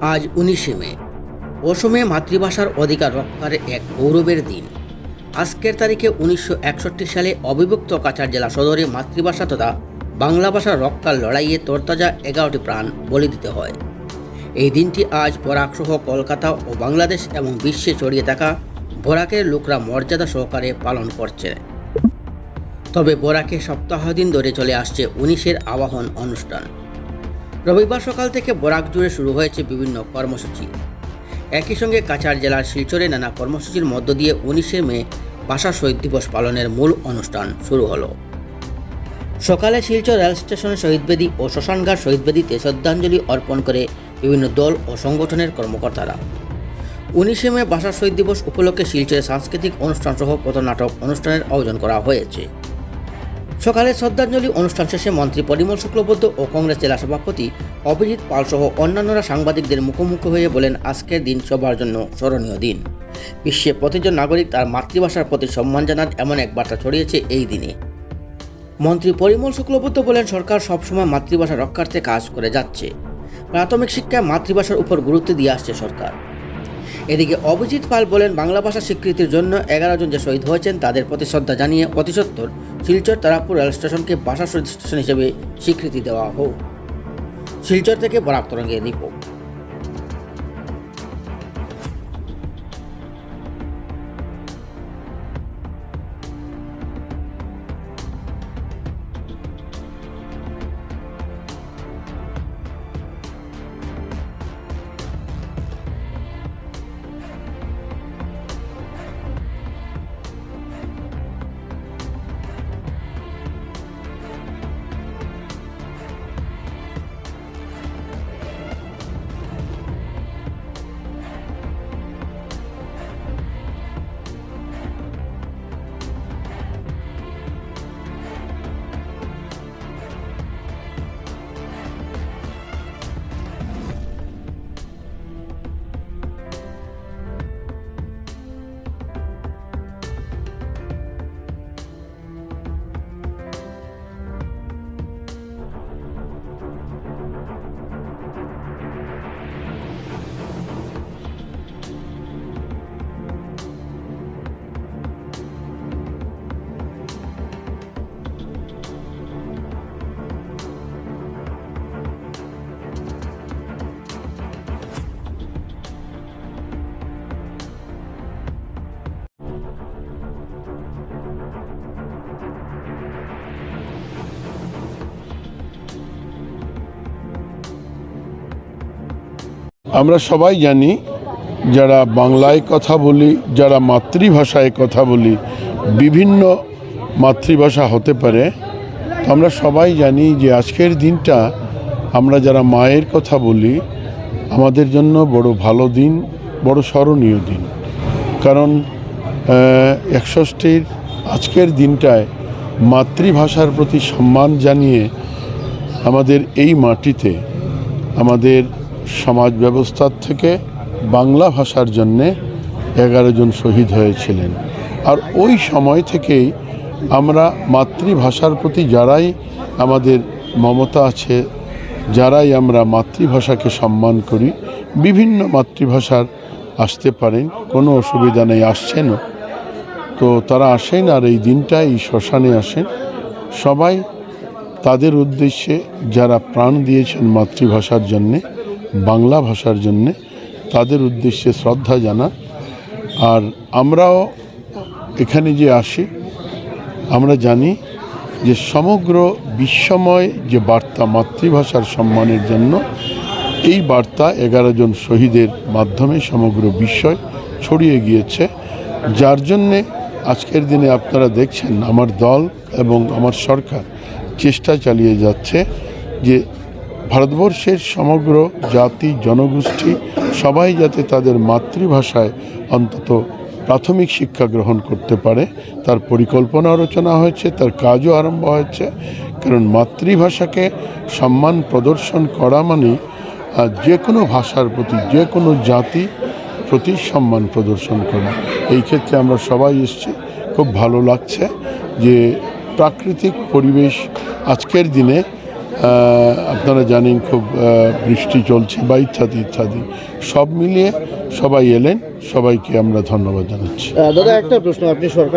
আজ উনিশে মে। অসমে মাতৃভাষার অধিকার রক্ষার এক গৌরবের দিন। আজকের তারিখে উনিশশো একষট্টি সালে অবিভক্ত কাছাড় জেলা সদরে মাতৃভাষা তথা বাংলা ভাষার রক্ষার লড়াইয়ে তরতাজা এগারোটি প্রাণ বলি দিতে হয়। এই দিনটি আজ বরাকসহ কলকাতা ও বাংলাদেশ এবং বিশ্বে ছড়িয়ে থাকা বরাকের লোকরা মর্যাদা সহকারে পালন করছে। তবে বরাকে সপ্তাহ দিন ধরে চলে আসছে উনিশের আবাহন অনুষ্ঠান। রবিবার সকাল থেকে বরাক জুড়ে শুরু হয়েছে বিভিন্ন কর্মসূচি। একই সঙ্গে কাছাড় জেলার শিলচরে নানা কর্মসূচির মধ্য দিয়ে উনিশে মে ভাষা শহীদ দিবস পালনের মূল অনুষ্ঠান শুরু হলো। সকালে শিলচর রেল স্টেশনে শহীদ বেদী ও শ্মশানঘাট শহীদ বেদীতে শ্রদ্ধাঞ্জলি অর্পণ করে বিভিন্ন দল ও সংগঠনের কর্মকর্তারা। উনিশে মে ভাষা শহীদ দিবস উপলক্ষে শিলচরে সাংস্কৃতিক অনুষ্ঠান সহ পথনাটক অনুষ্ঠানের আয়োজন করা হয়েছে। সকালে শ্রদ্ধাঞ্জলি অনুষ্ঠান শেষে মন্ত্রী পরিমল শুক্লবৈদ্য ও কংগ্রেস জেলা সভাপতি অভিজিৎ পাল সহ অন্যান্যরা সাংবাদিকদের মুখোমুখি হয়ে বলেন, আজকের দিন সবার জন্য স্মরণীয় দিন। বিশ্বে প্রতিজন নাগরিক তার মাতৃভাষার প্রতি সম্মান জানার এমন এক বার্তা ছড়িয়েছে এই দিনে। মন্ত্রী পরিমল শুক্লবৈদ্য বলেন, সরকার সবসময় মাতৃভাষা রক্ষার্থে কাজ করে যাচ্ছে। প্রাথমিক শিক্ষায় মাতৃভাষার উপর গুরুত্ব দিয়ে আসছে সরকার। এদিকে অভিজিৎ পাল বলেন, বাংলা ভাষা স্বীকৃতির জন্য এগারো জন যে শহীদ হয়েছেন তাদের প্রতি শ্রদ্ধা জানিয়ে অতিসত্তর শিলচর তারাপুর রেল স্টেশনকে ভাষা শহীদ স্টেশন হিসেবে স্বীকৃতি দেওয়া হোক। শিলচর থেকে বরাক তরঙ্গের রিপোর্ট। আমরা সবাই জানি যারা বাংলায় কথা বলি, যারা মাতৃভাষায় কথা বলি, বিভিন্ন মাতৃভাষা হতে পারে আমরা সবাই জানি যে আজকের দিনটা আমরা যারা মায়ের কথা বলি, আমাদের জন্য বড় ভালো দিন, বড় স্মরণীয় দিন। কারণ একষষ্ঠীর আজকের দিনটায় মাতৃভাষার প্রতি সম্মান জানিয়ে আমাদের এই মাটিতে আমাদের সমাজ ব্যবস্থার থেকে বাংলা ভাষার জন্যে এগারো জন শহীদ হয়েছিলেন। আর ওই সময় থেকেই আমরা মাতৃভাষার প্রতি যারাই আমাদের মমতা আছে, যারাই আমরা মাতৃভাষাকে সম্মান করি, বিভিন্ন মাতৃভাষার আসতে পারেন, কোনো অসুবিধা নেই, আসছেনও। তো তারা আসেন আর এই দিনটা এই শ্মশানে আসেন। সবাই তাদের উদ্দেশ্যে যারা প্রাণ দিয়েছেন মাতৃভাষার জন্যে বাংলা ভাষার জন্যে তাদের উদ্দেশ্যে শ্রদ্ধা জানা। আর আমরাও এখানে যে আসি, আমরা জানি যে সমগ্র বিশ্বময় যে বার্তা মাতৃভাষার সম্মানের জন্য, এই বার্তা এগারো জন শহীদের মাধ্যমে সমগ্র বিশ্বয় ছড়িয়ে গিয়েছে। যার জন্যে আজকের দিনে আপনারা দেখছেন, আমার দল এবং আমার সরকার চেষ্টা চালিয়ে যাচ্ছে যে ভারতবর্ষের সমগ্র জাতি, জনগোষ্ঠী, সবাই যাতে তাদের মাতৃভাষায় অন্তত প্রাথমিক শিক্ষা গ্রহণ করতে পারে, তার পরিকল্পনা রচনা হয়েছে, তার কাজও আরম্ভ হয়েছে। কারণ মাতৃভাষাকে সম্মান প্রদর্শন করা মানে যে কোনো ভাষার প্রতি, যে কোনো জাতি প্রতি সম্মান প্রদর্শন করা। এই ক্ষেত্রে আমরা সবাই এসছি, খুব ভালো লাগছে যে প্রাকৃতিক পরিবেশ আজকের দিনে আপনারা জানেন খুব বৃষ্টি চলছে বা ইত্যাদি ইত্যাদি। সব মিলিয়ে সবাই এলেন, সবাইকে আমরা ধন্যবাদ জানাচ্ছি। দাদা, একটা প্রশ্ন। আপনি সরকার